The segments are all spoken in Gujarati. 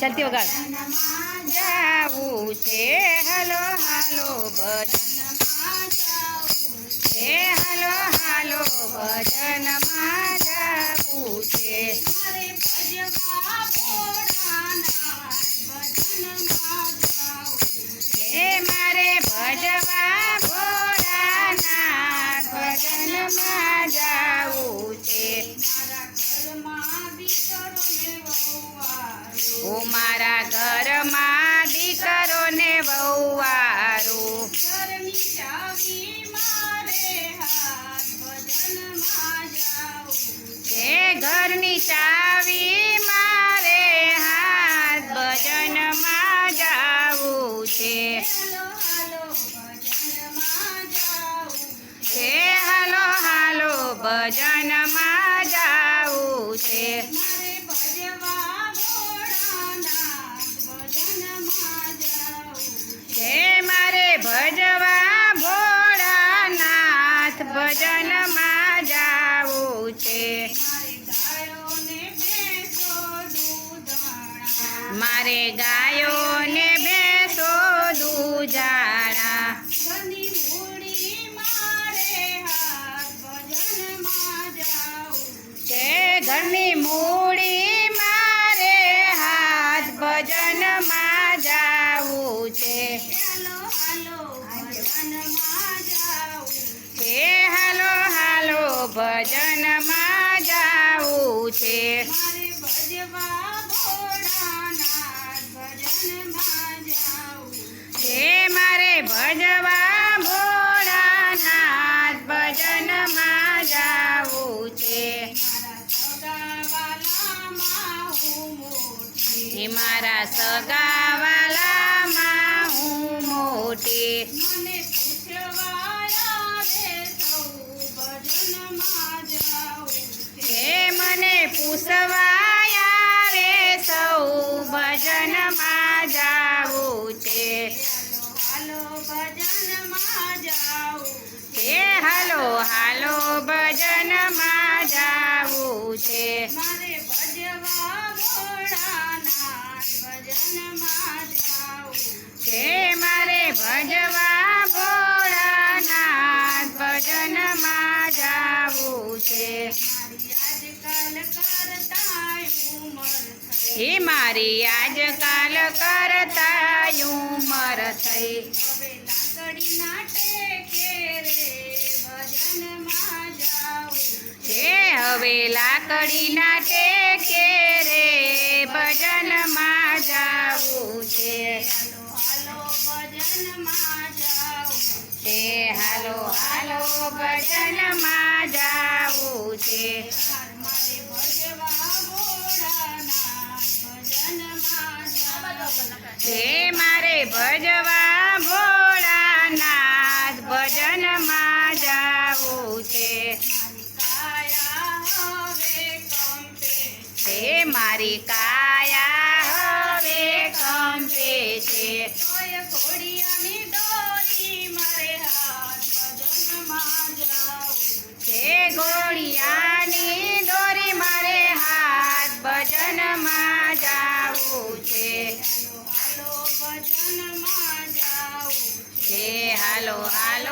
ચાલતી વગાડ. જાવું છે, હલો, હાલો, ભજનમાં છે હલો હાલો ભજનમાં જાવું છે. હે મારે ભજવા ભોળાનાથ ભજનમાં જાવું છે ઓ મારા ઘરમાં દીકરોને વહુવારું. હે ઘરની ચાવી મારે હાથ ભજનમાં જાવું છે. હે હાલો હાલો ભજનમાં જાવું છે. મારે ગાયો ને ભેંસો દૂજાણા છે ઘરની મૂડી મારે હાથ ભજનમાં જાવું છે. હે હાલો હાલો હે મારા સગાવાલામાં હું મોટી. હે મને પૂછવાયા રે સૌ ભજનમાં જાવું છે. હે હાલો હાલો ભજનમાં જાવું છે. મારે ભજનમાં જાઉં હે મારે ભજવા ભોળાનાથ ભજનમાં જાવું છે. મારી આજકાલ કરતા ઉંમર થઈ. હે મારી હવે લાકડીના ટેકે હાલો ભજનમાં જાવું છે. હે મારે ભજવા ભોળાનાથ ભજનમાં જાવું છે. હે મારી કાયા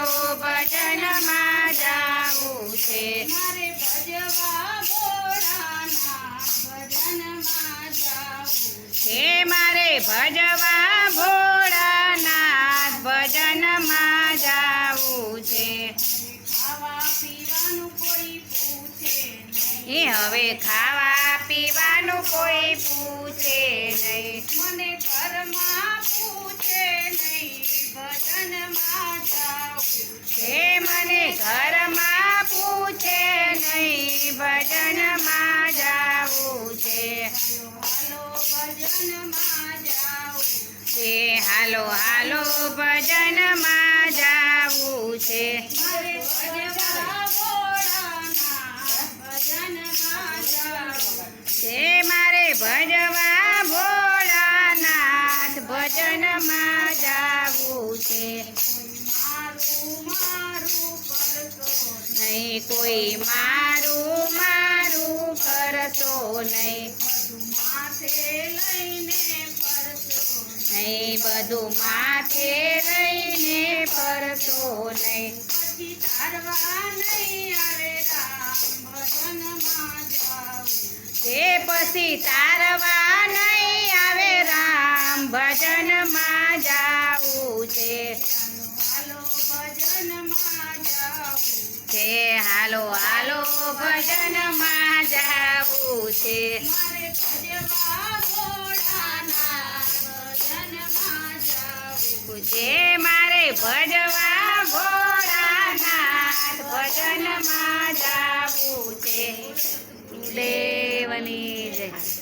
ભજનમાં જાવું છે મારે ભજવા ભોળાના ભજનમાં જાવું હે મારે ભજવા ભોળાનાથ ભજનમાં જાવું છે એ હવે ખાવા પીવાનું કોઈ પૂછે નહીં. મને ઘરમાં છે હાલો હાલો ભજનમાં જાવું છે હે મારે ભજવા ભોળાનાથ ભજનમાં જાવું છે નહીં કોઈ મારું મારું કરતો નહીં. નહીં બધું માથે લઈને ફરશો નહીં. પછી તારવા નહીં આવે રામ ભજનમાં જાવું તે પછી તારવા નહીં આવે રામ ભજનમાં જાવું છે. તે હાલો હાલો ભજનમાં જાવું છે. છે. મારે ભજવા ભોળાનાથ ભજનમાં જાવું છે. દેવની જય.